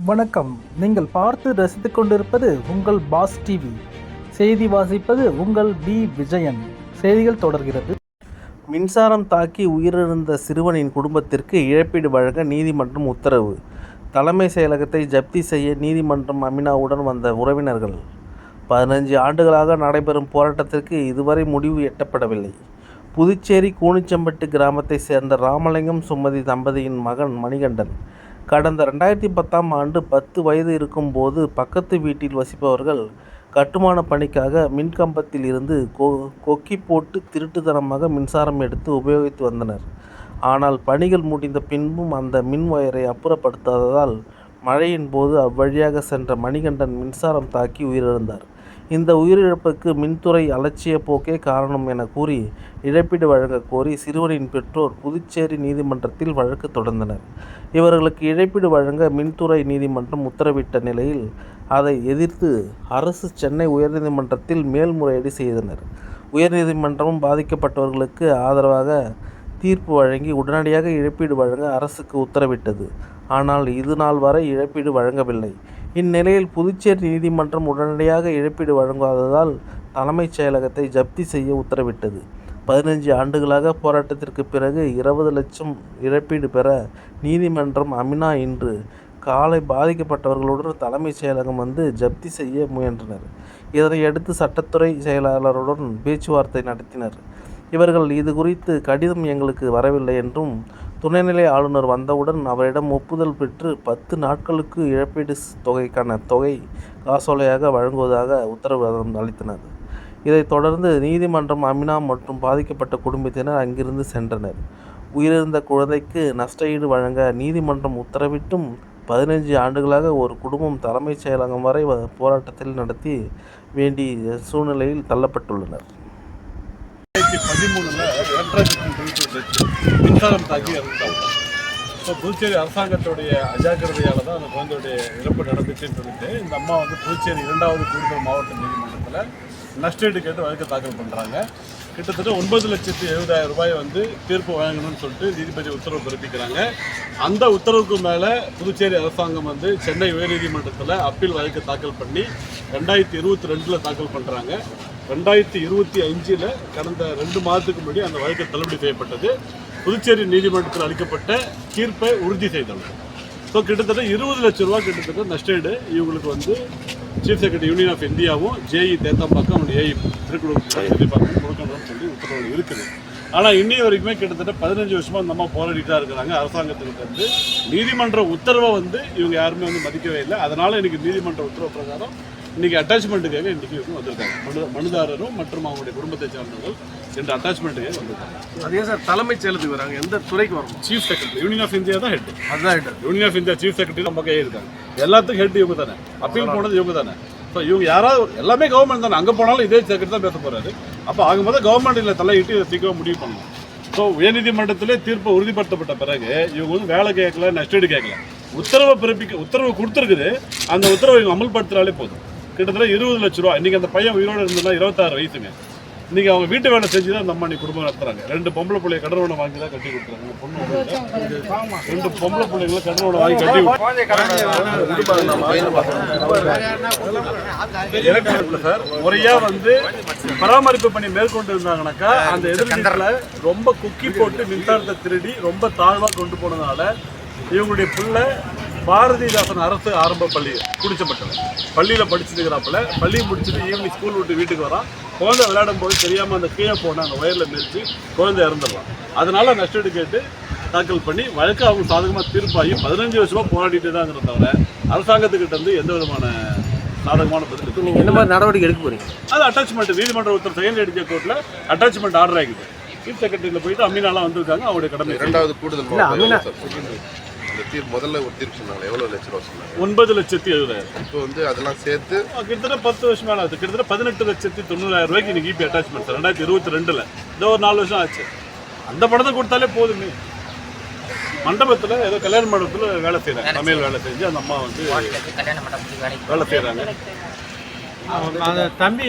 வணக்கம். நீங்கள் பார்த்து ரசித்துக் கொண்டிருப்பது உங்கள் பாஸ் டிவி. செய்தி வாசிப்பது உங்கள் பி. விஜயன். செய்திகள் தொடர்கிறது. மின்சாரம் தாக்கி உயிரிழந்த சிறுவனின் குடும்பத்திற்கு இழப்பீடு வழங்க நீதிமன்றம் உத்தரவு. தலைமை செயலகத்தை ஜப்தி செய்ய நீதிமன்றம் அமினாவுடன் வந்த உறவினர்கள். பதினஞ்சு ஆண்டுகளாக நடைபெறும் போராட்டத்திற்கு இதுவரை முடிவு எட்டப்படவில்லை. புதுச்சேரி கூனிச்சம்பட்டு கிராமத்தை சேர்ந்த ராமலிங்கம் சுமதி தம்பதியின் மகன் மணிகண்டன் கடந்த ரெண்டாயிரத்தி பத்தாம் ஆண்டு பத்து வயது இருக்கும்போது பக்கத்து வீட்டில் வசிப்பவர்கள் கட்டுமான பணிக்காக மின்கம்பத்தில் இருந்து கொ கொக்கி போட்டு திருட்டுத்தனமாக மின்சாரம் எடுத்து உபயோகித்து வந்தனர். ஆனால் பணிகள் முடிந்த பின்பும் அந்த மின் ஒயரை அப்புறப்படுத்தாததால் மழையின் போது அவ்வழியாக சென்ற மணிகண்டன் மின்சாரம் தாக்கி உயிரிழந்தார். இந்த உயிரிழப்புக்கு மின்துறை அலட்சிய போக்கே காரணம் என கூறி இழப்பீடு வழங்கக் கோரி சிறுவனின் பெற்றோர் புதுச்சேரி நீதிமன்றத்தில் வழக்கு தொடர்ந்தனர். இவர்களுக்கு இழப்பீடு வழங்க மின்துறை நீதிமன்றம் உத்தரவிட்ட நிலையில் அதை எதிர்த்து அரசு சென்னை உயர்நீதிமன்றத்தில் மேல்முறையீடு செய்தனர். உயர்நீதிமன்றமும் பாதிக்கப்பட்டவர்களுக்கு ஆதரவாக தீர்ப்பு வழங்கி உடனடியாக இழப்பீடு வழங்க அரசுக்கு உத்தரவிட்டது. ஆனால் இது நாள் வரை இழப்பீடு வழங்கவில்லை. இந்நிலையில் புதுச்சேரி நீதிமன்றம் உடனடியாக இழப்பீடு வழங்காததால் தலைமைச் செயலகத்தை ஜப்தி செய்ய உத்தரவிட்டது. பதினஞ்சு ஆண்டுகளாக போராட்டத்திற்கு பிறகு இருபது லட்சம் இழப்பீடு பெற நீதிமன்றம் அமினா இன்று காலை பாதிக்கப்பட்டவர்களுடன் தலைமைச் செயலகம் வந்து ஜப்தி செய்ய முயன்றனர். இதனையடுத்து சட்டத்துறை செயலாளருடன் பேச்சுவார்த்தை நடத்தினர். இவர்கள் இது குறித்து கடிதம் எங்களுக்கு வரவில்லை என்றும் துணைநிலை ஆளுநர் வந்தவுடன் அவரிடம் ஒப்புதல் பெற்று பத்து நாட்களுக்கு இழப்பீடு தொகைக்கான தொகை காசோலையாக வழங்குவதாக உத்தரவு அளித்தனர். இதைத் தொடர்ந்து நீதிமன்றம் அமினா மற்றும் பாதிக்கப்பட்ட குடும்பத்தினர் அங்கிருந்து சென்றனர். உயிரிழந்த குழந்தைக்கு நஷ்டஈடு வழங்க நீதிமன்றம் உத்தரவிட்டும் பதினைஞ்சு ஆண்டுகளாக ஒரு குடும்பம் தலைமைச் செயலகம் வரை போராட்டத்தில் நடத்தி வேண்டிய சூழ்நிலையில் தள்ளப்பட்டுள்ளனர். ரெண்டாயிரத்தி பதிமூணில் எலக்ட்ரானிக் மின்சாரம் தாக்கி இறந்துட்டாங்க. ஸோ புதுச்சேரி அரசாங்கத்துடைய அஜாக்கிரதையால் தான் அந்த குழந்தையுடைய இறப்பு நடந்துச்சுன்னு சொல்லிட்டு இந்த அம்மா வந்து புதுச்சேரி இரண்டாவது கூடுதல் மாவட்ட நீதிமன்றத்தில் நஷ்டீடு கேட்டு வழக்கு தாக்கல் பண்ணுறாங்க கிட்டத்தட்ட ஒன்பது லட்சத்தி எழுபதாயிரம் ரூபாய் வந்து தீர்ப்பு வழங்கணும்னு சொல்லிட்டு நீதிபதி உத்தரவு பிறப்பிக்கிறாங்க. அந்த உத்தரவுக்கு மேலே புதுச்சேரி அரசாங்கம் வந்து சென்னை உயர்நீதிமன்றத்தில் அப்பீல் வழக்கு தாக்கல் பண்ணி ரெண்டாயிரத்தி இருபத்தி ரெண்டில் தாக்கல் பண்ணுறாங்க ரெண்டாயிரத்தி இருபத்தி அஞ்சில் கடந்த ரெண்டு மாதத்துக்கு முன்னாடி அந்த வழக்கு தள்ளுபடி செய்யப்பட்டது. புதுச்சேரி நீதிமன்றத்தில் அளிக்கப்பட்ட தீர்ப்பை உறுதி செய்தது ஸோ கிட்டத்தட்ட இருபது லட்ச ரூபா கிட்டத்தட்ட நஷ்டஈடு இவங்களுக்கு வந்து சீஃப் செக்ரட்டரி யூனியன் ஆஃப் இந்தியாவும் ஜேஇ தேத்தாம்பாக்கம் அவனுடைய ஏஇ திருக்குறள் கொடுக்கணும்னு சொல்லி உத்தரவு இருக்குது. ஆனால் இன்னி வரைக்குமே கிட்டத்தட்ட பதினஞ்சு வருஷமாக அந்த அம்மா போராடிட்டு தான் இருக்கிறாங்க. அரசாங்கத்துக்கிட்ட இருந்து நீதிமன்ற உத்தரவை வந்து இவங்க யாருமே வந்து மதிக்கவே இல்லை. அதனால் எனக்கு நீதிமன்ற உத்தரவு பிரகாரம் இன்னைக்கு அட்டாச்மெண்ட்டுக்காக இவங்க வந்திருக்காங்க. மனு மனுதாரரும் மற்றும் அவங்களுடைய குடும்பத்தை சார்ந்தவர்கள் என்ற அட்டாச்மெண்ட்டுக்காக வந்திருக்காங்க. அதே சார் தலைமைச் செயலத்துக்கு வராங்க எந்த துறைக்கு வரணும்? Chief secretary union of India தான் ஹெட் அதுதான் head union of India chief secretary நம்ம கையே இருக்காங்க. எல்லாத்துக்கும் ஹெட் இவங்க தானே. அப்பீல் போனது இவங்க தானே. ஸோ இவங்க யாராவது எல்லாமே கவர்மெண்ட் தானே. அங்கே போனாலும் இதே செக்ரட்டரி தான் பேச போறாரு. அப்போ ஆகும்போது கவர்மெண்ட் இல்லை தலையிட்டு இதை சீக்கிரம் முடிவு பண்ணணும் ஸோ உயர்நீதிமன்றத்திலே தீர்ப்பு உறுதிப்படுத்தப்பட்ட பிறகு இவங்க வந்து வேலை கேட்கல நஷ்டீடு கேட்கல. உத்தரவை பிறப்பிக்க உத்தரவு கொடுத்துருக்குது. அந்த உத்தரவை இவங்க அமல்படுத்தினாலே போதும். கிட்டத்தட்ட இருபது லட்ச ரூபா. இன்னைக்கு அந்த பையன் உயிரோடு இருந்ததுன்னா இருபத்தாறு வயசுங்க. இன்னைக்கு அவங்க வீட்டு வேலை செஞ்சு தான் அந்த அம்மா இன்னைக்கு குடும்பம் நடத்துறாங்க. ரெண்டு பொம்பளை பிள்ளைய கடன் வாங்கி தான் கட்டி கொடுத்துறாங்க பொண்ணு ரெண்டு பொம்பளை பிள்ளைங்களை கடன் வாங்கி கட்டி சார் முறையா வந்து பராமரிப்பு பணி மேற்கொண்டு இருந்தாங்கனாக்கா அந்த எதிர்கண்டல ரொம்ப குக்கி போட்டு மின்சாரத்தை திருடி ரொம்ப தாழ்வாக கொண்டு போனதுனால இவங்களுடைய பிள்ளை பாரதிதாசன் அரசு ஆரம்ப பள்ளி குடிச்சப்பட்டது பள்ளியில படிச்சுட்டு இருக்கிறாப்புல பள்ளி முடிச்சுட்டு ஈவினிங் ஸ்கூல் விட்டு வீட்டுக்கு வரான். குழந்தை விளையாடும் போது தெரியாம அந்த கீழே போன அந்த வயர்ல மிதிச்சு குழந்தை இறந்துடலாம் அதனால நஷ்டீடு கேட்டு தாக்கல் பண்ணி வழக்கு அவங்க சாதகமாக தீர்ப்பாகி பதினஞ்சு வருஷமா போராடிட்டு தான் தவிர அரசாங்கத்துக்கிட்ட இருந்து எந்த விதமான சாதகமான பதில் இல்லை. நீங்க என்ன மாதிரி நடவடிக்கை எடுக்க போறீங்க? அது அட்டாச்மெண்ட் நீதிமன்ற உத்தரவு செயல் எடுக்க கோர்ட்டில் அட்டாச்மெண்ட் ஆர்டர் ஆகிது. சீஃப் செக்ரட்டரியில் போயிட்டு அமீனாலாம் வந்திருக்காங்க. அவருடைய கடமை இரண்டாவது கூடுதல் அந்த தீர்ப்பு முதல்ல ஒரு தீர்ப்பு சொன்னாங்க எவ்வளவு லட்ச ரூபா சொன்னாங்க? ஒன்பது லட்சத்தி எழுபதாயிரம். இப்போ வந்து அதெல்லாம் சேர்த்து கிட்டத்தட்ட பத்து வருஷம் மேலே ஆச்சு கிட்டத்தட்ட பதினெட்டு லட்சத்தி தொண்ணூறாயிரம் ரூபாய்க்கு இன்னைக்கு இபி அட்டாச்மெண்ட் சார் ரெண்டாயிரத்தி இருபத்தி ரெண்டில். இதோ ஒரு நாலு வருஷம் ஆச்சு. அந்த படத்தை கொடுத்தாலே போதுமே மண்டபத்தில் ஏதோ கல்யாண மண்டபத்தில் வேலை செய்கிறாங்க சமையல் வேலை செஞ்சு அந்த அம்மா வந்து கல்யாண மண்டபத்துக்கு வேலைக்கு வேலை செய்கிறாங்க அந்த தம்பி